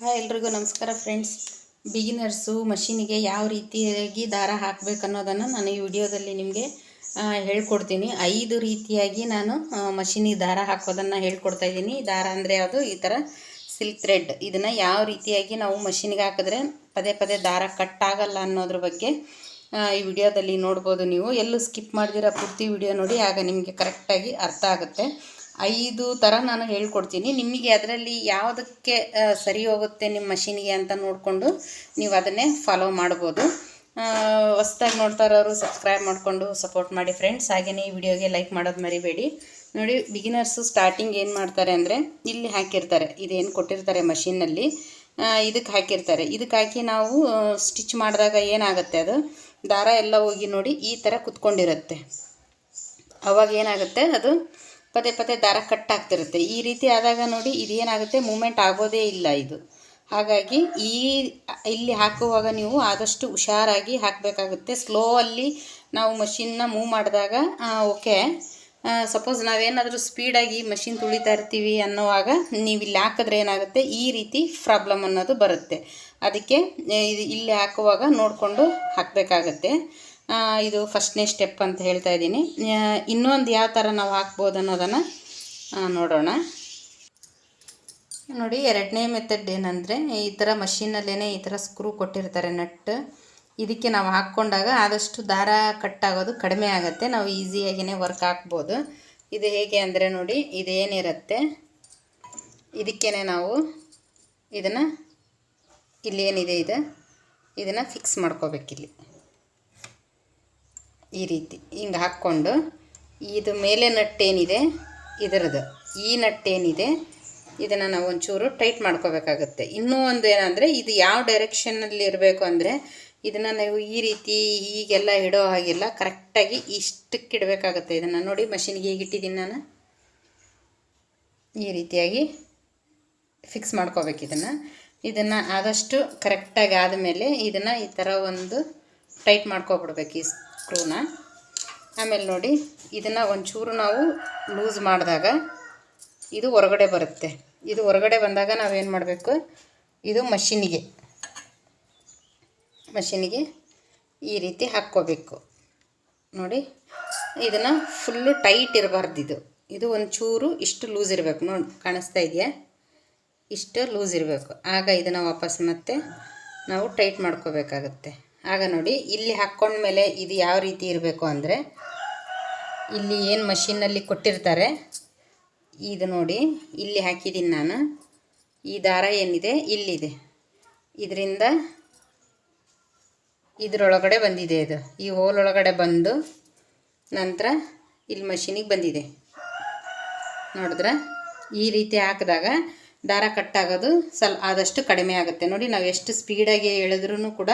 Hi ಎಲ್ರಿಗೂ ನಮಸ್ಕಾರ friends. Beginners ಮಷೀನಿಗೆ ಯಾವ ರೀತಿಯಾಗಿ ದಾರ ಹಾಕಬೇಕು ಅನ್ನೋದನ್ನು ನಾನು ಈ ವಿಡಿಯೋದಲ್ಲಿ ನಿಮಗೆ ಹೇಳ್ಕೊಡ್ತೀನಿ. ಐದು ರೀತಿಯಾಗಿ ನಾನು ಮಷೀನಿಗೆ ದಾರ ಹಾಕೋದನ್ನು ಹೇಳ್ಕೊಡ್ತಾ ಇದ್ದೀನಿ. ದಾರ ಅಂದರೆ ಯಾವುದು? ಈ ಥರ ಸಿಲ್ಕ್ ಥ್ರೆಡ್. ಇದನ್ನು ಯಾವ ರೀತಿಯಾಗಿ ನಾವು ಮಷೀನಿಗೆ ಹಾಕಿದ್ರೆ ಪದೇ ಪದೇ ದಾರ ಕಟ್ ಆಗಲ್ಲ ಅನ್ನೋದ್ರ ಬಗ್ಗೆ ಈ ವಿಡಿಯೋದಲ್ಲಿ ನೋಡ್ಬೋದು ನೀವು. ಎಲ್ಲೂ ಸ್ಕಿಪ್ ಮಾಡಿದಿರ ಪೂರ್ತಿ ವಿಡಿಯೋ ನೋಡಿ, ಆಗ ನಿಮಗೆ ಕರೆಕ್ಟಾಗಿ ಅರ್ಥ ಆಗುತ್ತೆ. ಐದು ಥರ ನಾನು ಹೇಳ್ಕೊಡ್ತೀನಿ. ನಿಮಗೆ ಅದರಲ್ಲಿ ಯಾವುದಕ್ಕೆ ಸರಿ ಹೋಗುತ್ತೆ ನಿಮ್ಮ ಮಷೀನಿಗೆ ಅಂತ ನೋಡಿಕೊಂಡು ನೀವು ಅದನ್ನೇ ಫಾಲೋ ಮಾಡ್ಬೋದು. ಹೊಸ್ದಾಗಿ ನೋಡ್ತಾ ಇರೋರು ಸಬ್ಸ್ಕ್ರೈಬ್ ಮಾಡಿಕೊಂಡು ಸಪೋರ್ಟ್ ಮಾಡಿ ಫ್ರೆಂಡ್ಸ್ ಹಾಗೆಯೇ ಈ ವಿಡಿಯೋಗೆ ಲೈಕ್ ಮಾಡೋದು ಮರಿಬೇಡಿ. ನೋಡಿ ಬಿಗಿನರ್ಸು ಸ್ಟಾರ್ಟಿಂಗ್ ಏನು ಮಾಡ್ತಾರೆ ಅಂದರೆ ಇಲ್ಲಿ ಹಾಕಿರ್ತಾರೆ. ಇದೇನು ಕೊಟ್ಟಿರ್ತಾರೆ ಮಷೀನಲ್ಲಿ ಇದಕ್ಕೆ ಹಾಕಿರ್ತಾರೆ. ಇದಕ್ಕೆ ಹಾಕಿ ನಾವು ಸ್ಟಿಚ್ ಮಾಡಿದಾಗ ಏನಾಗುತ್ತೆ ಅದು? ದಾರ ಎಲ್ಲ ಹೋಗಿ ನೋಡಿ ಈ ಥರ ಕುತ್ಕೊಂಡಿರುತ್ತೆ. ಅವಾಗ ಏನಾಗುತ್ತೆ ಅದು? ಪದೇ ಪದೇ ದಾರ ಕಟ್ ಆಗ್ತಿರುತ್ತೆ ಈ ರೀತಿ ಆದಾಗ ನೋಡಿ ಇದೇನಾಗುತ್ತೆ? ಮೂಮೆಂಟ್ ಆಗೋದೇ ಇಲ್ಲ ಇದು. ಹಾಗಾಗಿ ಈ ಇಲ್ಲಿ ಹಾಕುವಾಗ ನೀವು ಆದಷ್ಟು ಹುಷಾರಾಗಿ ಹಾಕಬೇಕಾಗುತ್ತೆ. ಸ್ಲೋ ಅಲ್ಲಿ ನಾವು ಮಷಿನ್ನ ಮೂವ್ ಮಾಡಿದಾಗ ಓಕೆ ಸಪೋಸ್ ನಾವೇನಾದರೂ ಸ್ಪೀಡಾಗಿ ಮಷಿನ್ ತುಳಿತಾ ಇರ್ತೀವಿ ಅನ್ನೋವಾಗ ನೀವು ಇಲ್ಲಿ ಹಾಕಿದ್ರೆ ಏನಾಗುತ್ತೆ? ಈ ರೀತಿ ಪ್ರಾಬ್ಲಮ್ ಅನ್ನೋದು ಬರುತ್ತೆ. ಅದಕ್ಕೆ ಇಲ್ಲಿ ಹಾಕುವಾಗ ನೋಡಿಕೊಂಡು ಹಾಕಬೇಕಾಗತ್ತೆ. ಇದು ಫಸ್ಟ್ನೇ ಸ್ಟೆಪ್ ಅಂತ ಹೇಳ್ತಾ ಇದ್ದೀನಿ. ಇನ್ನೊಂದು ಯಾವ ಥರ ನಾವು ಹಾಕ್ಬೋದು ಅನ್ನೋದನ್ನು ನೋಡೋಣ. ನೋಡಿ, ಎರಡನೇ ಮೆಥಡ್ ಏನಂದರೆ, ಈ ಥರ ಮಷೀನಲ್ಲೇ ಈ ಥರ ಸ್ಕ್ರೂ ಕೊಟ್ಟಿರ್ತಾರೆ ನಟ್. ಇದಕ್ಕೆ ನಾವು ಹಾಕ್ಕೊಂಡಾಗ ಆದಷ್ಟು ದಾರ ಕಟ್ ಆಗೋದು ಕಡಿಮೆ ಆಗುತ್ತೆ. ನಾವು ಈಸಿಯಾಗಿಯೇ ವರ್ಕ್ ಹಾಕ್ಬೋದು. ಇದು ಹೇಗೆ ಅಂದರೆ ನೋಡಿ, ಇದೇನಿರುತ್ತೆ? ಇದಕ್ಕೇ ನಾವು ಇದನ್ನು ಇಲ್ಲಿ ಏನಿದೆ ಇದು? ಇದನ್ನು ಫಿಕ್ಸ್ ಮಾಡ್ಕೋಬೇಕಿಲ್ಲಿ. ಈ ರೀತಿ ಹಿಂಗೆ ಹಾಕ್ಕೊಂಡು ಇದು ಮೇಲೆ ನಟ್ಟೇನಿದೆ ಏನಿದೆ ಇದರದ್ದು. ಈ ನಟ್ಟೇನಿದೆ, ಇದನ್ನು ನಾವು ಒಂಚೂರು ಟೈಟ್ ಮಾಡ್ಕೋಬೇಕಾಗುತ್ತೆ. ಇನ್ನೂ ಒಂದು ಏನಂದರೆ, ಇದು ಯಾವ ಡೈರೆಕ್ಷನ್ನಲ್ಲಿ ಇರಬೇಕು ಅಂದರೆ, ಇದನ್ನು ನೀವು ಈ ರೀತಿ ಹೀಗೆಲ್ಲ ಇಡೋ ಹಾಗೆಲ್ಲ ಕರೆಕ್ಟಾಗಿ ಇಷ್ಟಕ್ಕೆ ಇಡಬೇಕಾಗುತ್ತೆ. ಇದನ್ನು ನೋಡಿ ಮಷಿನ್ಗೆ ಹೇಗಿಟ್ಟಿದ್ದೀನಿ ನಾನು. ಈ ರೀತಿಯಾಗಿ ಫಿಕ್ಸ್ ಮಾಡ್ಕೋಬೇಕು ಇದನ್ನು. ಇದನ್ನು ಆದಷ್ಟು ಕರೆಕ್ಟಾಗಿ ಆದಮೇಲೆ ಇದನ್ನು ಈ ಥರ ಒಂದು ಟೈಟ್ ಮಾಡ್ಕೊಬಿಡ್ಬೇಕು. ಈ ಸ್ಕ್ರೂನ ಆಮೇಲೆ ನೋಡಿ, ಇದನ್ನು ಒಂಚೂರು ನಾವು ಲೂಸ್ ಮಾಡಿದಾಗ ಇದು ಹೊರಗಡೆ ಬರುತ್ತೆ. ಇದು ಹೊರಗಡೆ ಬಂದಾಗ ನಾವೇನು ಮಾಡಬೇಕು? ಇದು ಮಷಿನಿಗೆ. ಮಷಿನಿಗೆ ಈ ರೀತಿ ಹಾಕ್ಕೋಬೇಕು. ನೋಡಿ, ಇದನ್ನು ಫುಲ್ಲು ಟೈಟ್ ಇರಬಾರ್ದು ಇದು. ಇದು ಒಂಚೂರು ಇಷ್ಟು ಲೂಸ್ ಇರಬೇಕು. ನೋಡಿ, ಕಾಣಿಸ್ತಾ ಇದೆಯಾ? ಇಷ್ಟು ಲೂಸ್ ಇರಬೇಕು. ಆಗ ಇದನ್ನು ವಾಪಸ್ ಮತ್ತೆ ನಾವು ಟೈಟ್ ಮಾಡ್ಕೋಬೇಕಾಗತ್ತೆ. ಆಗ ನೋಡಿ, ಇಲ್ಲಿ ಹಾಕ್ಕೊಂಡ್ಮೇಲೆ ಇದು ಯಾವ ರೀತಿ ಇರಬೇಕು ಅಂದರೆ, ಇಲ್ಲಿ ಏನು ಮಷೀನಲ್ಲಿ ಕೊಟ್ಟಿರ್ತಾರೆ, ಇದು ನೋಡಿ, ಇಲ್ಲಿ ಹಾಕಿದ್ದೀನಿ ನಾನು. ಈ ದಾರ ಏನಿದೆ, ಇಲ್ಲಿದೆ. ಇದರಿಂದ ಇದರೊಳಗಡೆ ಬಂದಿದೆ ಇದು. ಈ ಹೋಲ್ ಒಳಗಡೆ ಬಂದು ನಂತರ ಇಲ್ಲಿ ಮಷಿನಿಗೆ ಬಂದಿದೆ. ನೋಡಿದ್ರೆ? ಈ ರೀತಿ ಹಾಕಿದಾಗ ದಾರ ಕಟ್ಟಾಗೋದು ಸ್ವಲ್ಪ ಆದಷ್ಟು ಕಡಿಮೆ ಆಗುತ್ತೆ. ನೋಡಿ, ನಾವು ಎಷ್ಟು ಸ್ಪೀಡಾಗಿ ಎಳೆದ್ರೂ ಕೂಡ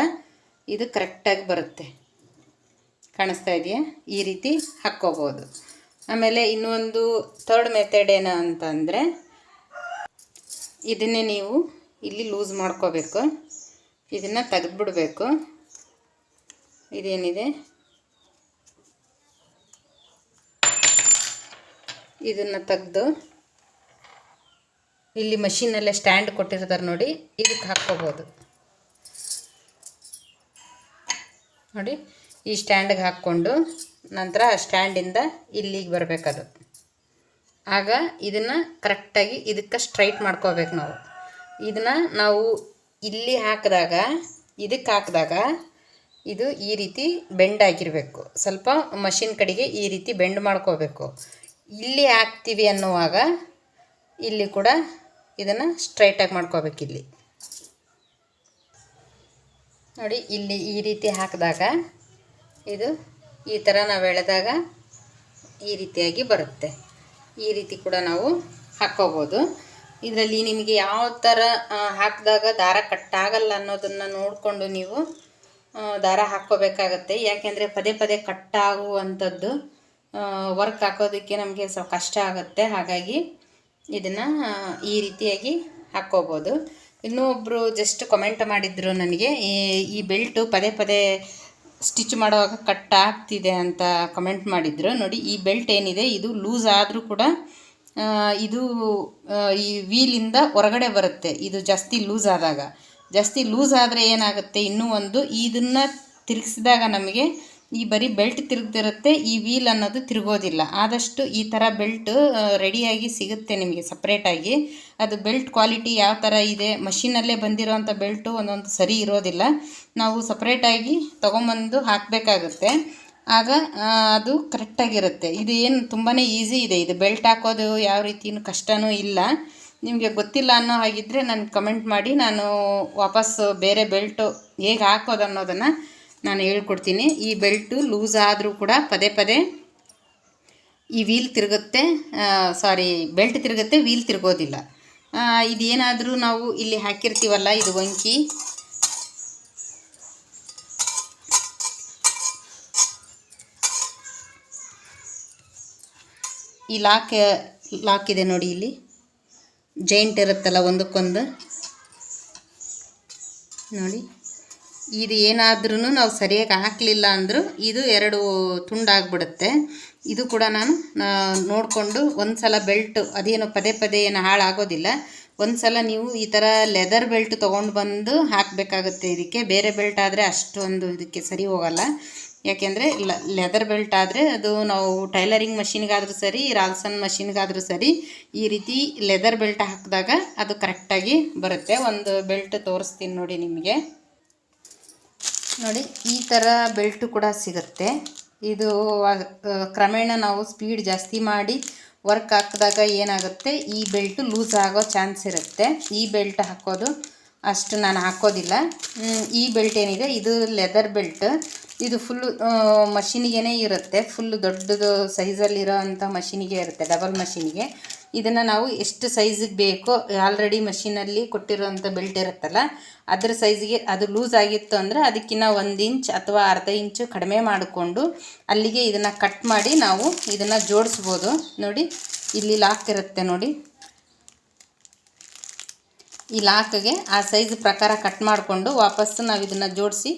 ಇದು ಕರೆಕ್ಟಾಗಿ ಬರುತ್ತೆ. ಕಾಣಿಸ್ತಾ ಇದೆಯಾ? ಈ ರೀತಿ ಹಾಕ್ಕೋಬೋದು. ಆಮೇಲೆ ಇನ್ನೊಂದು ಥರ್ಡ್ ಮೆಥಡ್ ಏನು ಅಂತಂದರೆ ಇದನ್ನೇ ನೀವು ಇಲ್ಲಿ ಲೂಸ್ ಮಾಡ್ಕೋಬೇಕು. ಇದನ್ನು ತೆಗೆದ್ಬಿಡ್ಬೇಕು. ಇದೇನಿದೆ? ಇದನ್ನು ತೆಗೆದು ಇಲ್ಲಿ ಮಷೀನಲ್ಲೇ ಸ್ಟ್ಯಾಂಡ್ ಕೊಟ್ಟಿರ್ತಾರೆ ನೋಡಿ, ಇದಕ್ಕೆ ಹಾಕ್ಕೋಬೋದು. ನೋಡಿ, ಈ ಸ್ಟ್ಯಾಂಡ್ಗೆ ಹಾಕ್ಕೊಂಡು ನಂತರ ಆ ಸ್ಟ್ಯಾಂಡಿಂದ ಇಲ್ಲಿಗೆ ಬರಬೇಕದು. ಆಗ ಇದನ್ನು ಕರೆಕ್ಟಾಗಿ ಇದಕ್ಕೆ ಸ್ಟ್ರೈಟ್ ಮಾಡ್ಕೋಬೇಕು ನಾವು. ಇದನ್ನು ನಾವು ಇಲ್ಲಿ ಹಾಕಿದಾಗ, ಇದಕ್ಕೆ ಹಾಕಿದಾಗ ಇದು ಈ ರೀತಿ ಬೆಂಡ್ ಆಗಿರಬೇಕು. ಸ್ವಲ್ಪ ಮಷಿನ್ ಕಡೆಗೆ ಈ ರೀತಿ ಬೆಂಡ್ ಮಾಡ್ಕೋಬೇಕು. ಇಲ್ಲಿ ಹಾಕ್ತೀವಿ ಅನ್ನುವಾಗ ಇಲ್ಲಿ ಕೂಡ ಇದನ್ನು ಸ್ಟ್ರೈಟಾಗಿ ಮಾಡ್ಕೋಬೇಕು ಇಲ್ಲಿ. ನೋಡಿ, ಇಲ್ಲಿ ಈ ರೀತಿ ಹಾಕಿದಾಗ ಇದು ಈ ಥರ ನಾವು ಎಳೆದಾಗ ಈ ರೀತಿಯಾಗಿ ಬರುತ್ತೆ. ಈ ರೀತಿ ಕೂಡ ನಾವು ಹಾಕ್ಕೋಬೋದು. ಇದರಲ್ಲಿ ನಿಮಗೆ ಯಾವ ಥರ ಹಾಕಿದಾಗ ದಾರ ಕಟ್ಟಾಗಲ್ಲ ಅನ್ನೋದನ್ನು ನೋಡಿಕೊಂಡು ನೀವು ದಾರ ಹಾಕ್ಕೋಬೇಕಾಗತ್ತೆ. ಯಾಕೆಂದರೆ ಪದೇ ಪದೇ ಕಟ್ಟಾಗುವಂಥದ್ದು ವರ್ಕ್ ಹಾಕೋದಕ್ಕೆ ನಮಗೆ ಸ್ವಲ್ಪ ಕಷ್ಟ ಆಗುತ್ತೆ. ಹಾಗಾಗಿ ಇದನ್ನು ಈ ರೀತಿಯಾಗಿ ಹಾಕ್ಕೋಬೋದು. ಇನ್ನೂ ಒಬ್ಬರು ಜಸ್ಟ್ ಕಮೆಂಟ್ ಮಾಡಿದ್ರು ನನಗೆ, ಈ- ಬೆಲ್ಟು ಪದೇ ಪದೇ ಸ್ಟಿಚ್ ಮಾಡುವಾಗ ಕಟ್ ಆಗ್ತಿದೆ ಅಂತ ಕಮೆಂಟ್ ಮಾಡಿದ್ರು. ನೋಡಿ, ಈ ಬೆಲ್ಟ್ ಏನಿದೆ, ಇದು ಲೂಸ್ ಆದರೂ ಕೂಡ ಇದು ಈ ವೀಲಿಂದ ಹೊರಗಡೆ ಬರುತ್ತೆ. ಇದು ಜಾಸ್ತಿ ಲೂಸ್ ಆದಾಗ. ಜಾಸ್ತಿ ಲೂಸ್ ಆದರೆ ಏನಾಗುತ್ತೆ, ಇನ್ನೂ ಒಂದು ಇದನ್ನು ತಿರುಗಿಸಿದಾಗ ನಮಗೆ ಈ ಬರೀ ಬೆಲ್ಟ್ ತಿರುಗ್ದಿರುತ್ತೆ, ಈ ವೀಲ್ ಅನ್ನೋದು ತಿರುಗೋದಿಲ್ಲ. ಆದಷ್ಟು ಈ ಥರ ಬೆಲ್ಟ್ ರೆಡಿಯಾಗಿ ಸಿಗುತ್ತೆ ನಿಮಗೆ ಸಪ್ರೇಟಾಗಿ ಅದು ಬೆಲ್ಟ್ ಕ್ವಾಲಿಟಿ ಯಾವ ಥರ ಇದೆ, ಮಷಿನಲ್ಲೇ ಬಂದಿರೋವಂಥ ಬೆಲ್ಟು ಒಂದೊಂದು ಸರಿ ಇರೋದಿಲ್ಲ. ನಾವು ಸಪ್ರೇಟಾಗಿ ತೊಗೊಂಬಂದು ಹಾಕಬೇಕಾಗುತ್ತೆ. ಆಗ ಅದು ಕರೆಕ್ಟಾಗಿರುತ್ತೆ ಇದು ಏನು ತುಂಬಾ ಈಸಿ ಇದೆ. ಇದು ಬೆಲ್ಟ್ ಹಾಕೋದು ಯಾವ ರೀತಿಯೂ ಕಷ್ಟವೂ ಇಲ್ಲ. ನಿಮಗೆ ಗೊತ್ತಿಲ್ಲ ಅನ್ನೋ ಹಾಗಿದ್ದರೆ ನಾನು ಕಮೆಂಟ್ ಮಾಡಿ ನಾನು ವಾಪಸ್ಸು ಬೇರೆ ಬೆಲ್ಟು ಹೇಗೆ ಹಾಕೋದು ಅನ್ನೋದನ್ನು ನಾನು ಹೇಳ್ಕೊಡ್ತೀನಿ. ಈ ಬೆಲ್ಟು ಲೂಸ್ ಆದರೂ ಕೂಡ ಪದೇ ಪದೇ ಈ ವೀಲ್ ತಿರುಗುತ್ತೆ. ಸಾರಿ, ಬೆಲ್ಟ್ ತಿರುಗುತ್ತೆ, ವೀಲ್ ತಿರುಗೋದಿಲ್ಲ. ಇದೇನಾದರೂ ನಾವು ಇಲ್ಲಿ ಹಾಕಿರ್ತೀವಲ್ಲ, ಇದು ಒಂಕಿ. ಈ ಲಾಕ್ ಲಾಕ್ ಇದೆ ನೋಡಿ ಇಲ್ಲಿ. ಜೈಂಟ್ ಇರುತ್ತಲ್ಲ, ಒಂದಕ್ಕೊಂದು. ನೋಡಿ. ಇದು ಏನಾದ್ರೂ ನಾವು ಸರಿಯಾಗಿ ಹಾಕಲಿಲ್ಲ ಅಂದರೂ ಇದು ಎರಡು ತುಂಡಾಗ್ಬಿಡುತ್ತೆ. ಇದು ಕೂಡ ನಾನು ನೋಡಿಕೊಂಡು ಒಂದು ಸಲ ಬೆಲ್ಟ್, ಅದೇನು ಪದೇ ಪದೇ ಏನು ಹಾಳಾಗೋದಿಲ್ಲ. ಒಂದು ಸಲ ನೀವು ಈ ಥರ ಲೆದರ್ ಬೆಲ್ಟ್ ತೊಗೊಂಡು ಬಂದು ಹಾಕಬೇಕಾಗುತ್ತೆ ಇದಕ್ಕೆ. ಬೇರೆ ಬೆಲ್ಟ್ ಆದರೆ ಅಷ್ಟೊಂದು ಇದಕ್ಕೆ ಸರಿ ಹೋಗಲ್ಲ. ಯಾಕೆಂದರೆ ಲೆದರ್ ಬೆಲ್ಟ್ ಆದರೆ ಅದು ನಾವು ಟೈಲರಿಂಗ್ ಮಷಿನ್ಗಾದರೂ ಸರಿ, ರಾಲ್ಸನ್ ಮಷಿನ್ಗಾದರೂ ಸರಿ, ಈ ರೀತಿ ಲೆದರ್ ಬೆಲ್ಟ್ ಹಾಕಿದಾಗ ಅದು ಕರೆಕ್ಟಾಗಿ ಬರುತ್ತೆ. ಒಂದು ಬೆಲ್ಟ್ ತೋರಿಸ್ತೀನಿ ನೋಡಿ ನಿಮಗೆ. ನೋಡಿ, ಈ ಥರ ಬೆಲ್ಟು ಕೂಡ ಸಿಗುತ್ತೆ. ಇದು ಕ್ರಮೇಣ ನಾವು ಸ್ಪೀಡ್ ಜಾಸ್ತಿ ಮಾಡಿ ವರ್ಕ್ ಹಾಕಿದಾಗ ಏನಾಗುತ್ತೆ, ಈ ಬೆಲ್ಟು ಲೂಸ್ ಆಗೋ ಚಾನ್ಸ್ ಇರುತ್ತೆ. ಈ ಬೆಲ್ಟ್ ಹಾಕೋದು ಅಷ್ಟು ನಾನು ಹಾಕೋದಿಲ್ಲ. ಈ ಬೆಲ್ಟ್ ಏನಿದೆ, ಇದು ಲೆದರ್ ಬೆಲ್ಟ್. ಇದು ಫುಲ್ಲು ಮಷಿನಿಗೆ ಇರುತ್ತೆ. ಫುಲ್ಲು ದೊಡ್ಡದು ಸೈಜಲ್ಲಿರೋ ಅಂಥ ಮಷಿನಿಗೆ ಇರುತ್ತೆ, ಡಬಲ್ ಮಷಿನಿಗೆ. ಇದನ್ನು ನಾವು ಎಷ್ಟು ಸೈಜಿಗೆ ಬೇಕೋ ಆಲ್ರೆಡಿ ಮಷಿನಲ್ಲಿ ಕೊಟ್ಟಿರುವಂಥ ಬೆಲ್ಟ್ ಇರುತ್ತಲ್ಲ, ಅದ್ರ ಸೈಜಿಗೆ ಅದು ಲೂಸ್ ಆಗಿತ್ತು ಅಂದರೆ ಅದಕ್ಕಿಂತ ಒಂದು ಇಂಚ್ ಅಥವಾ ಅರ್ಧ ಇಂಚು ಕಡಿಮೆ ಮಾಡಿಕೊಂಡು ಅಲ್ಲಿಗೆ ಇದನ್ನು ಕಟ್ ಮಾಡಿ ನಾವು ಇದನ್ನು ಜೋಡಿಸ್ಬೋದು. ನೋಡಿ, ಇಲ್ಲಿ ಲಾಕ್ ಇರುತ್ತೆ ನೋಡಿ. ಈ ಲಾಕ್ಗೆ ಆ ಸೈಜ್ ಪ್ರಕಾರ ಕಟ್ ಮಾಡಿಕೊಂಡು ವಾಪಸ್ಸು ನಾವು ಇದನ್ನು ಜೋಡಿಸಿ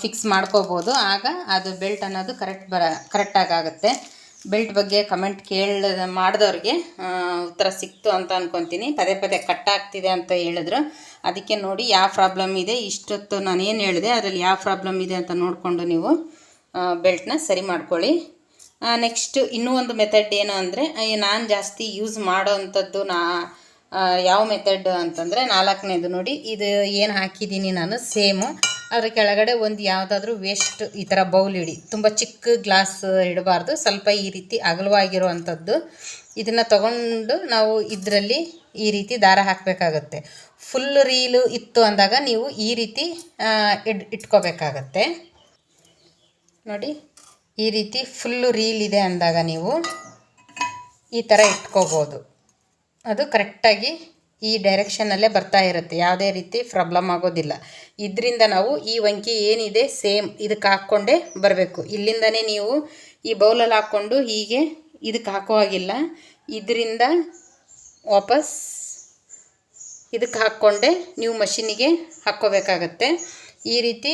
ಫಿಕ್ಸ್ ಮಾಡ್ಕೋಬೋದು. ಆಗ ಅದು ಬೆಲ್ಟ್ ಅನ್ನೋದು ಕರೆಕ್ಟ್ ಬರ ಕರೆಕ್ಟಾಗಿ ಆಗುತ್ತೆ. ಬೆಲ್ಟ್ ಬಗ್ಗೆ ಕಮೆಂಟ್ ಕೇಳ ಮಾಡಿದವ್ರಿಗೆ ಉತ್ತರ ಸಿಕ್ತು ಅಂತ ಅನ್ಕೊತೀನಿ. ಪದೇ ಪದೇ ಕಟ್ ಆಗ್ತಿದೆ ಅಂತ ಹೇಳಿದ್ರು. ಅದಕ್ಕೆ ನೋಡಿ ಯಾವ ಪ್ರಾಬ್ಲಮ್ ಇದೆ, ಇಷ್ಟೊತ್ತು ನಾನು ಏನು ಹೇಳಿದೆ, ಅದರಲ್ಲಿ ಯಾವ ಪ್ರಾಬ್ಲಮ್ ಇದೆ ಅಂತ ನೋಡಿಕೊಂಡು ನೀವು ಬೆಲ್ಟ್ನ ಸರಿ ಮಾಡ್ಕೊಳ್ಳಿ. ನೆಕ್ಸ್ಟ್ ಇನ್ನೂ ಒಂದು ಮೆಥಡ್ ಏನು ಅಂದರೆ ನಾನು ಜಾಸ್ತಿ ಯೂಸ್ ಮಾಡೋ ಅಂಥದ್ದು ನಾ ಯಾವ ಮೆಥಡ್ ಅಂತಂದರೆ ನಾಲ್ಕನೇದು ನೋಡಿ, ಇದು ಏನು ಹಾಕಿದ್ದೀನಿ ನಾನು? ಸೇಮು. ಅದರ ಕೆಳಗಡೆ ಒಂದು ಯಾವುದಾದ್ರೂ ವೇಸ್ಟ್ ಈ ಥರ ಬೌಲ್ ಇಡಿ. ತುಂಬ ಚಿಕ್ಕ ಗ್ಲಾಸ್ ಇಡಬಾರ್ದು. ಸ್ವಲ್ಪ ಈ ರೀತಿ ಅಗಲವಾಗಿರುವಂಥದ್ದು. ಇದನ್ನು ತಗೊಂಡು ನಾವು ಇದರಲ್ಲಿ ಈ ರೀತಿ ದಾರ ಹಾಕಬೇಕಾಗತ್ತೆ. ಫುಲ್ ರೀಲು ಇತ್ತು ಅಂದಾಗ ನೀವು ಈ ರೀತಿ ಇಡ್, ಇಟ್ಕೋಬೇಕಾಗತ್ತೆ. ನೋಡಿ, ಈ ರೀತಿ ಫುಲ್ಲು ರೀಲ್ ಇದೆ ಅಂದಾಗ ನೀವು ಈ ಥರ ಇಟ್ಕೋಬೋದು. ಅದು ಕರೆಕ್ಟಾಗಿ ಈ ಡೈರೆಕ್ಷನಲ್ಲೇ ಬರ್ತಾ ಇರುತ್ತೆ. ಯಾವುದೇ ರೀತಿ ಪ್ರಾಬ್ಲಮ್ ಆಗೋದಿಲ್ಲ. ಇದರಿಂದ ನಾವು ಈ ವಂಕಿ ಏನಿದೆ ಸೇಮ್ ಇದಕ್ಕೆ ಹಾಕ್ಕೊಂಡೇ ಬರಬೇಕು. ಇಲ್ಲಿಂದನೇ ನೀವು ಈ ಬೌಲಲ್ಲಿ ಹಾಕ್ಕೊಂಡು ಹೀಗೆ ಇದಕ್ಕೆ ಹಾಕೋ ಆಗಿಲ್ಲ ಇದರಿಂದ ವಾಪಸ್ ಇದಕ್ಕೆ ಹಾಕ್ಕೊಂಡೆ ನೀವು ಮಷಿನಿಗೆ ಹಾಕ್ಕೋಬೇಕಾಗತ್ತೆ. ಈ ರೀತಿ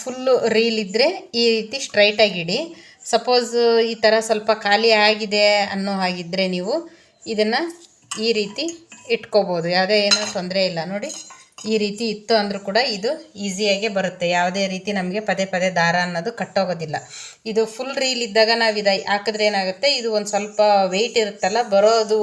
ಫುಲ್ಲು ರೀಲ್ ಇದ್ದರೆ ಈ ರೀತಿ ಸ್ಟ್ರೈಟಾಗಿಡಿ ಸಪೋಸ್ ಈ ಥರ ಸ್ವಲ್ಪ ಖಾಲಿ ಆಗಿದೆ ಅನ್ನೋ ಹಾಗಿದ್ದರೆ ನೀವು ಇದನ್ನು ಈ ರೀತಿ ಇಟ್ಕೋಬೋದು. ಯಾವುದೇ ಏನೂ ತೊಂದರೆ ಇಲ್ಲ. ನೋಡಿ, ಈ ರೀತಿ ಇತ್ತು ಅಂದರೂ ಕೂಡ ಇದು ಈಸಿಯಾಗೆ ಬರುತ್ತೆ. ಯಾವುದೇ ರೀತಿ ನಮಗೆ ಪದೇ ಪದೇ ದಾರ ಅನ್ನೋದು ಕಟ್ಟೋಗೋದಿಲ್ಲ. ಇದು ಫುಲ್ ರೀಲ್ ಇದ್ದಾಗ ನಾವು ಇದು ಹಾಕಿದ್ರೆ ಏನಾಗುತ್ತೆ? ಇದು ಒಂದು ಸ್ವಲ್ಪ ವೆಯ್ಟ್ ಇರುತ್ತಲ್ಲ, ಬರೋದು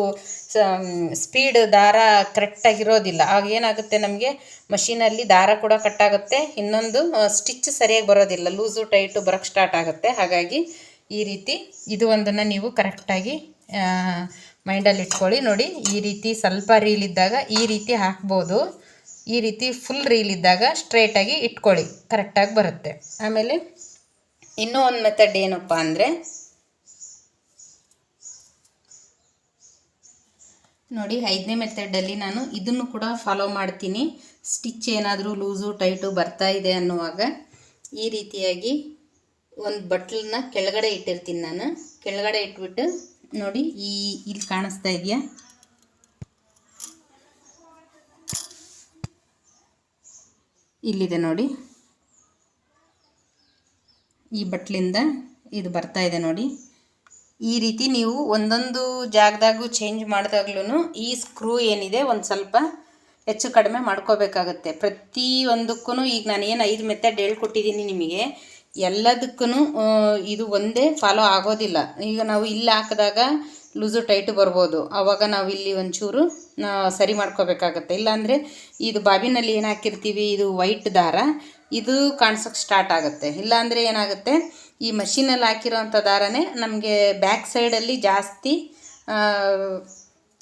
ಸ್ಪೀಡ್ ದಾರ ಕರೆಕ್ಟಾಗಿರೋದಿಲ್ಲ ಆಗ ಏನಾಗುತ್ತೆ ನಮಗೆ? ಮಷೀನಲ್ಲಿ ದಾರ ಕೂಡ ಕಟ್ಟಾಗುತ್ತೆ ಇನ್ನೊಂದು ಸ್ಟಿಚ್ ಸರಿಯಾಗಿ ಬರೋದಿಲ್ಲ. ಲೂಸು, ಟೈಟು ಬರೋಕ್ಕೆ ಸ್ಟಾರ್ಟ್ ಆಗುತ್ತೆ. ಹಾಗಾಗಿ ಈ ರೀತಿ ಇದು ಒಂದನ್ನು ನೀವು ಕರೆಕ್ಟಾಗಿ ಮೈಂಡಲ್ಲಿ ಇಟ್ಕೊಳ್ಳಿ. ನೋಡಿ, ಈ ರೀತಿ ಸ್ವಲ್ಪ ರೀಲ್ ಇದ್ದಾಗ ಈ ರೀತಿ ಹಾಕ್ಬೋದು. ಈ ರೀತಿ ಫುಲ್ ರೀಲ್ ಇದ್ದಾಗ ಸ್ಟ್ರೈಟಾಗಿ ಇಟ್ಕೊಳ್ಳಿ. ಕರೆಕ್ಟಾಗಿ ಬರುತ್ತೆ. ಆಮೇಲೆ ಇನ್ನೂ ಒಂದು ಮೆಥಡ್ ಏನಪ್ಪ ಅಂದರೆ, ನೋಡಿ, ಐದನೇ ಮೆಥಡಲ್ಲಿ ನಾನು ಇದನ್ನು ಕೂಡ ಫಾಲೋ ಮಾಡ್ತೀನಿ. ಸ್ಟಿಚ್ ಏನಾದರೂ ಲೂಸು ಟೈಟು ಬರ್ತಾ ಇದೆ ಅನ್ನುವಾಗ ಈ ರೀತಿಯಾಗಿ ಒಂದು ಬಟ್ಲನ್ನ ಕೆಳಗಡೆ ಇಟ್ಟಿರ್ತೀನಿ ನಾನು. ಕೆಳಗಡೆ ಇಟ್ಬಿಟ್ಟು ನೋಡಿ, ಈ ಇಲ್ಲಿ ಕಾಣಿಸ್ತಾ ಇದೆಯಾ? ಇಲ್ಲಿದೆ ನೋಡಿ. ಈ ಬಟ್ಲಿಂದ ಇದು ಬರ್ತಾ ಇದೆ ನೋಡಿ. ಈ ರೀತಿ ನೀವು ಒಂದೊಂದು ಜಾಗದಾಗೂ ಚೇಂಜ್ ಮಾಡಿದಾಗ್ಲೂ ಈ ಸ್ಕ್ರೂ ಏನಿದೆ ಒಂದು ಸ್ವಲ್ಪ ಹೆಚ್ಚು ಕಡಿಮೆ ಮಾಡ್ಕೋಬೇಕಾಗುತ್ತೆ. ಪ್ರತಿಯೊಂದಕ್ಕೂ ಈಗ ನಾನು ಏನು ಐದು ಮೆಥಡ್ ಹೇಳ್ಕೊಟ್ಟಿದ್ದೀನಿ ನಿಮಗೆ. ಎಲ್ಲದಕ್ಕೂ ಇದು ಒಂದೇ ಫಾಲೋ ಆಗೋದಿಲ್ಲ. ಈಗ ನಾವು ಇಲ್ಲಿ ಹಾಕಿದಾಗ ಲೂಸು ಟೈಟ್ ಬರ್ಬೋದು. ಆವಾಗ ನಾವು ಇಲ್ಲಿ ಒಂಚೂರು ಸರಿ ಮಾಡ್ಕೋಬೇಕಾಗತ್ತೆ. ಇಲ್ಲಾಂದರೆ ಇದು ಬಾಬಿನಲ್ಲಿ ಏನು ಹಾಕಿರ್ತೀವಿ? ಇದು ವೈಟ್ ದಾರ. ಇದು ಕಾಣಿಸೋಕೆ ಸ್ಟಾರ್ಟ್ ಆಗುತ್ತೆ. ಇಲ್ಲಾಂದರೆ ಏನಾಗುತ್ತೆ? ಈ ಮಷೀನಲ್ಲಿ ಹಾಕಿರೋವಂಥ ದಾರನೇ ನಮಗೆ ಬ್ಯಾಕ್ ಸೈಡಲ್ಲಿ ಜಾಸ್ತಿ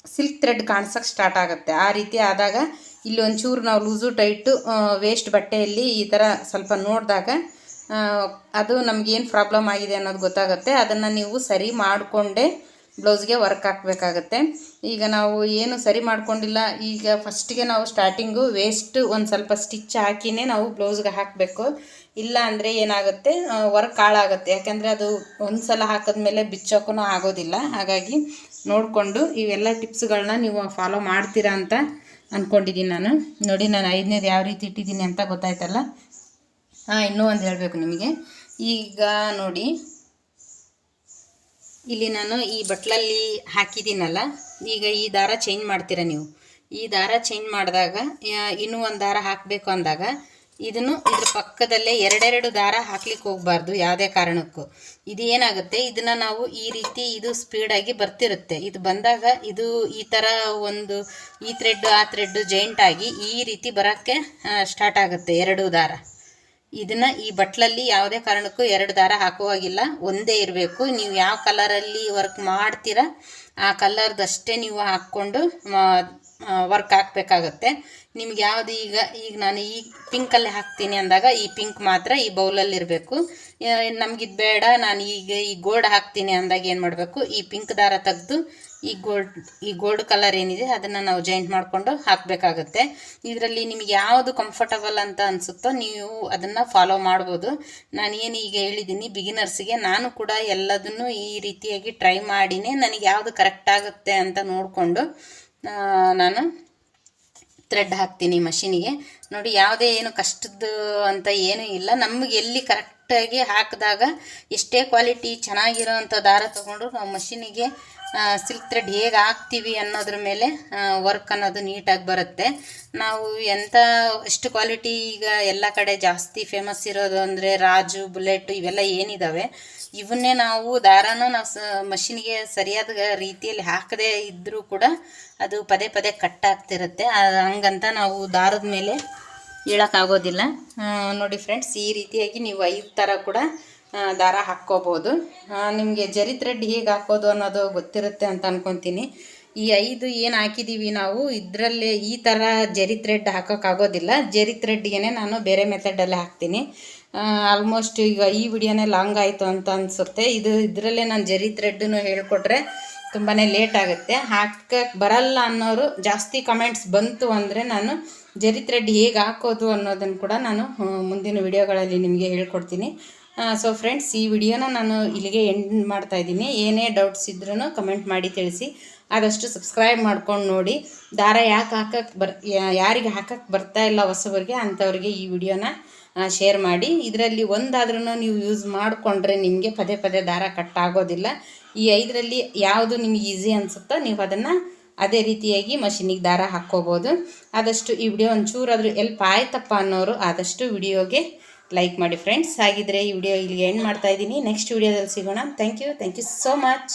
ಸಿಲ್ಕ್ ಥ್ರೆಡ್ ಕಾಣಿಸೋಕೆ ಸ್ಟಾರ್ಟ್ ಆಗುತ್ತೆ. ಆ ರೀತಿ ಆದಾಗ ಇಲ್ಲಿ ಒಂಚೂರು ನಾವು ಲೂಸು ಟೈಟು ವೇಸ್ಟ್ ಬಟ್ಟೆಯಲ್ಲಿ ಈ ಥರ ಸ್ವಲ್ಪ ನೋಡಿದಾಗ ಅದು ನಮಗೇನು ಪ್ರಾಬ್ಲಮ್ ಆಗಿದೆ ಅನ್ನೋದು ಗೊತ್ತಾಗುತ್ತೆ. ಅದನ್ನು ನೀವು ಸರಿ ಮಾಡಿಕೊಂಡೇ ಬ್ಲೌಸ್ಗೆ ವರ್ಕ್ ಹಾಕಬೇಕಾಗತ್ತೆ. ಈಗ ನಾವು ಏನು ಸರಿ ಮಾಡ್ಕೊಂಡಿಲ್ಲ, ಈಗ ಫಸ್ಟಿಗೆ ನಾವು ಸ್ಟಾರ್ಟಿಂಗು ವೇಸ್ಟ್ ಒಂದು ಸ್ವಲ್ಪ ಸ್ಟಿಚ್ ಹಾಕಿನೇ ನಾವು ಬ್ಲೌಸ್ಗೆ ಹಾಕಬೇಕು. ಇಲ್ಲ ಅಂದರೆ ಏನಾಗುತ್ತೆ ವರ್ಕ್ ಹಾಳಾಗುತ್ತೆ. ಯಾಕೆಂದರೆ ಅದು ಒಂದು ಸಲ ಹಾಕಿದ್ಮೇಲೆ ಬಿಚ್ಚೋಕ್ಕೂ ಆಗೋದಿಲ್ಲ. ಹಾಗಾಗಿ ನೋಡಿಕೊಂಡು ಇವೆಲ್ಲ ಟಿಪ್ಸ್ಗಳನ್ನ ನೀವು ಫಾಲೋ ಮಾಡ್ತೀರಾ ಅಂತ ಅಂದ್ಕೊಂಡಿದ್ದೀನಿ ನಾನು. ನೋಡಿ, ನಾನು ಐದನೇದು ಯಾವ ರೀತಿ ಇಟ್ಟಿದ್ದೀನಿ ಅಂತ ಗೊತ್ತಾಯ್ತಲ್ಲ? ಹಾಂ, ಇನ್ನೂ ಒಂದು ಹೇಳಬೇಕು ನಿಮಗೆ. ಈಗ ನೋಡಿ, ಇಲ್ಲಿ ನಾನು ಈ ಬಟ್ಲಲ್ಲಿ ಹಾಕಿದ್ದೀನಲ್ಲ, ಈಗ ಈ ದಾರ ಚೇಂಜ್ ಮಾಡ್ತೀರಾ ನೀವು? ಈ ದಾರ ಚೇಂಜ್ ಮಾಡಿದಾಗ ಇನ್ನೂ ಒಂದು ದಾರ ಹಾಕಬೇಕು ಅಂದಾಗ, ಇದನ್ನು ಇದ್ರ ಪಕ್ಕದಲ್ಲೇ ಎರಡೆರಡು ದಾರ ಹಾಕ್ಲಿಕ್ಕೆ ಹೋಗಬಾರ್ದು ಯಾವುದೇ ಕಾರಣಕ್ಕೂ. ಇದು ಏನಾಗುತ್ತೆ, ಇದನ್ನು ನಾವು ಈ ರೀತಿ ಇದು ಸ್ಪೀಡಾಗಿ ಬರ್ತಿರುತ್ತೆ. ಇದು ಬಂದಾಗ ಇದು ಈ ಥರ ಒಂದು, ಈ ಥ್ರೆಡ್ ಆ ಥ್ರೆಡ್ ಜೈಂಟ್ ಆಗಿ ಈ ರೀತಿ ಬರೋಕ್ಕೆ ಸ್ಟಾರ್ಟ್ ಆಗುತ್ತೆ ಎರಡು ದಾರ. ಇದನ್ನ ಈ ಬಟ್ಲಲ್ಲಿ ಯಾವುದೇ ಕಾರಣಕ್ಕೂ ಎರಡು ದಾರ ಹಾಕುವಾಗಿಲ್ಲ. ಒಂದೇ ಇರಬೇಕು. ನೀವು ಯಾವ ಕಲರಲ್ಲಿ ವರ್ಕ್ ಮಾಡ್ತೀರಾ ಆ ಕಲ್ಲರ್ದಷ್ಟೇ ನೀವು ಹಾಕ್ಕೊಂಡು ವರ್ಕ್ ಹಾಕಬೇಕಾಗತ್ತೆ. ನಿಮ್ಗೆ ಯಾವುದು ಈಗ ಈಗ ನಾನು ಈ ಪಿಂಕಲ್ಲಿ ಹಾಕ್ತೀನಿ ಅಂದಾಗ ಈ ಪಿಂಕ್ ಮಾತ್ರ ಈ ಬೌಲಲ್ಲಿ ಇರಬೇಕು. ನಮಗಿದು ಬೇಡ, ನಾನು ಈಗ ಈ ಗೋಲ್ಡ್ ಹಾಕ್ತೀನಿ ಅಂದಾಗ ಏನು ಮಾಡಬೇಕು? ಈ ಪಿಂಕ್ ದಾರ ತೆಗೆದು ಈ ಗೋಲ್ಡ್ ಈ ಗೋಲ್ಡ್ ಕಲರ್ ಏನಿದೆ ಅದನ್ನು ನಾವು ಜಾಯಿಂಟ್ ಮಾಡಿಕೊಂಡು ಹಾಕಬೇಕಾಗತ್ತೆ. ಇದರಲ್ಲಿ ನಿಮಗೆ ಯಾವುದು ಕಂಫರ್ಟಬಲ್ ಅಂತ ಅನಿಸುತ್ತೋ ನೀವು ಅದನ್ನು ಫಾಲೋ ಮಾಡ್ಬೋದು. ನಾನು ಏನು ಈಗ ಹೇಳಿದ್ದೀನಿ ಬಿಗಿನರ್ಸ್ಗೆ ನಾನು ಕೂಡ ಎಲ್ಲದನ್ನು ಈ ರೀತಿಯಾಗಿ ಟ್ರೈ ಮಾಡಿನೇ ನನಗೆ ಯಾವುದು ಕರೆಕ್ಟ್ ಆಗುತ್ತೆ ಅಂತ ನೋಡಿಕೊಂಡು ನಾನು ಥ್ರೆಡ್ ಹಾಕ್ತೀನಿ ಮಷಿನಿಗೆ ನೋಡಿ, ಯಾವುದೇ ಏನು ಕಷ್ಟದ್ದು ಅಂತ ಏನೂ ಇಲ್ಲ. ನಮಗೆ ಎಲ್ಲಿ ಕರೆಕ್ಟಾಗಿ ಹಾಕಿದಾಗ ಎಷ್ಟೇ ಕ್ವಾಲಿಟಿ ಚೆನ್ನಾಗಿರೋ ಅಂಥ ದಾರ ತೊಗೊಂಡು ನಾವು ಮಷಿನಿಗೆ ಸಿಲ್ಕ್ ಥ್ರೆಡ್ ಹೇಗೆ ಹಾಕ್ತೀವಿ ಅನ್ನೋದ್ರ ಮೇಲೆ ವರ್ಕ್ ಅನ್ನೋದು ನೀಟಾಗಿ ಬರುತ್ತೆ. ನಾವು ಎಂಥ ಎಷ್ಟು ಕ್ವಾಲಿಟಿ ಈಗ ಎಲ್ಲ ಕಡೆ ಜಾಸ್ತಿ ಫೇಮಸ್ ಇರೋದು ಅಂದರೆ ರಾಜು, ಬುಲೆಟ್ ಇವೆಲ್ಲ ಏನಿದ್ದಾವೆ ಇವನ್ನೇ ನಾವು ದಾರನ ನಾವು ಸ ಮಷಿನಿಗೆ ಸರಿಯಾದ ರೀತಿಯಲ್ಲಿ ಹಾಕದೇ ಇದ್ದರೂ ಕೂಡ ಅದು ಪದೇ ಪದೇ ಕಟ್ ಆಗ್ತಿರುತ್ತೆ. ಹಂಗಂತ ನಾವು ದಾರದ ಮೇಲೆ ಹೇಳೋಕ್ಕಾಗೋದಿಲ್ಲ ನೋಡಿ ಫ್ರೆಂಡ್ಸ್ ಈ ರೀತಿಯಾಗಿ ನೀವು ಐದು ಥರ ಕೂಡ ದಾರ ಹಾಕ್ಕೋಬೋದು. ನಿಮಗೆ ಜರಿ ಥ್ರೆಡ್ ಹೇಗೆ ಹಾಕೋದು ಅನ್ನೋದು ಗೊತ್ತಿರುತ್ತೆ ಅಂತ ಅಂದ್ಕೊತೀನಿ ಈ ಐದು ಏನು ಹಾಕಿದ್ದೀವಿ ನಾವು, ಇದರಲ್ಲೇ ಈ ಥರ ಜರಿ ಥ್ರೆಡ್ ಹಾಕೋಕ್ಕಾಗೋದಿಲ್ಲ ಜರಿ ಥ್ರೆಡ್ಗೆ ನಾನು ಬೇರೆ ಮೆಥಡಲ್ಲೇ ಹಾಕ್ತೀನಿ. ಆಲ್ಮೋಸ್ಟ್ ಈಗ ಈ ವಿಡಿಯೋನೇ ಲಾಂಗ್ ಆಯಿತು ಅಂತ ಅನಿಸುತ್ತೆ. ಇದು ಇದರಲ್ಲೇ ನಾನು ಜರಿ ಥ್ರೆಡ್ನು ಹೇಳ್ಕೊಟ್ರೆ ತುಂಬಾ ಲೇಟ್ ಆಗುತ್ತೆ. ಹಾಕಕ್ಕೆ ಬರಲ್ಲ ಅನ್ನೋರು ಜಾಸ್ತಿ ಕಮೆಂಟ್ಸ್ ಬಂತು ಅಂದರೆ ನಾನು ಜರಿ ಥ್ರೆಡ್ ಹೇಗೆ ಹಾಕೋದು ಅನ್ನೋದನ್ನು ಕೂಡ ನಾನು ಮುಂದಿನ ವಿಡಿಯೋಗಳಲ್ಲಿ ನಿಮಗೆ ಹೇಳ್ಕೊಡ್ತೀನಿ. ಸೊ ಫ್ರೆಂಡ್ಸ್ ಈ ವಿಡಿಯೋನ ನಾನು ಇಲ್ಲಿಗೆ ಎಂಡ್ ಮಾಡ್ತಾ ಇದ್ದೀನಿ. ಏನೇ ಡೌಟ್ಸ್ ಇದ್ರೂ ಕಮೆಂಟ್ ಮಾಡಿ ತಿಳಿಸಿ. ಆದಷ್ಟು ಸಬ್ಸ್ಕ್ರೈಬ್ ಮಾಡ್ಕೊಂಡು ನೋಡಿ. ದಾರ ಯಾಕೆ ಹಾಕಕ್ಕೆ ಬರ್ ಯಾರಿಗೆ ಹಾಕಕ್ಕೆ ಬರ್ತಾ ಇಲ್ಲ ಹೊಸಬರಿಗೆ, ಅಂಥವ್ರಿಗೆ ಈ ವಿಡಿಯೋನ ಶೇರ್ ಮಾಡಿ. ಇದರಲ್ಲಿ ಒಂದಾದ್ರೂ ನೀವು ಯೂಸ್ ಮಾಡಿಕೊಂಡ್ರೆ ನಿಮಗೆ ಪದೇ ಪದೇ ದಾರ ಕಟ್ ಆಗೋದಿಲ್ಲ. ಈ ಐದರಲ್ಲಿ ಯಾವುದು ನಿಮಗೆ ಈಸಿ ಅನಿಸುತ್ತೋ ನೀವು ಅದನ್ನು ಅದೇ ರೀತಿಯಾಗಿ ಮಷಿನಿಗೆ ದಾರ ಹಾಕ್ಕೋಬೋದು. ಆದಷ್ಟು ಈ ವಿಡಿಯೋ ಒಂಚೂರಾದರೂ ಎಲ್ಪ್ ಆಯ್ತಪ್ಪ ಅನ್ನೋರು ಆದಷ್ಟು ವಿಡಿಯೋಗೆ ಲೈಕ್ ಮಾಡಿ ಫ್ರೆಂಡ್ಸ್ ಹಾಗಿದ್ರೆ ಈ ವಿಡಿಯೋ ಇಲ್ಲಿಗೆ ಎಂಡ್ ಮಾಡ್ತಾ ಇದ್ದೀನಿ. ನೆಕ್ಸ್ಟ್ ವಿಡಿಯೋದಲ್ಲಿ ಸಿಗೋಣ. Thank you thank you so much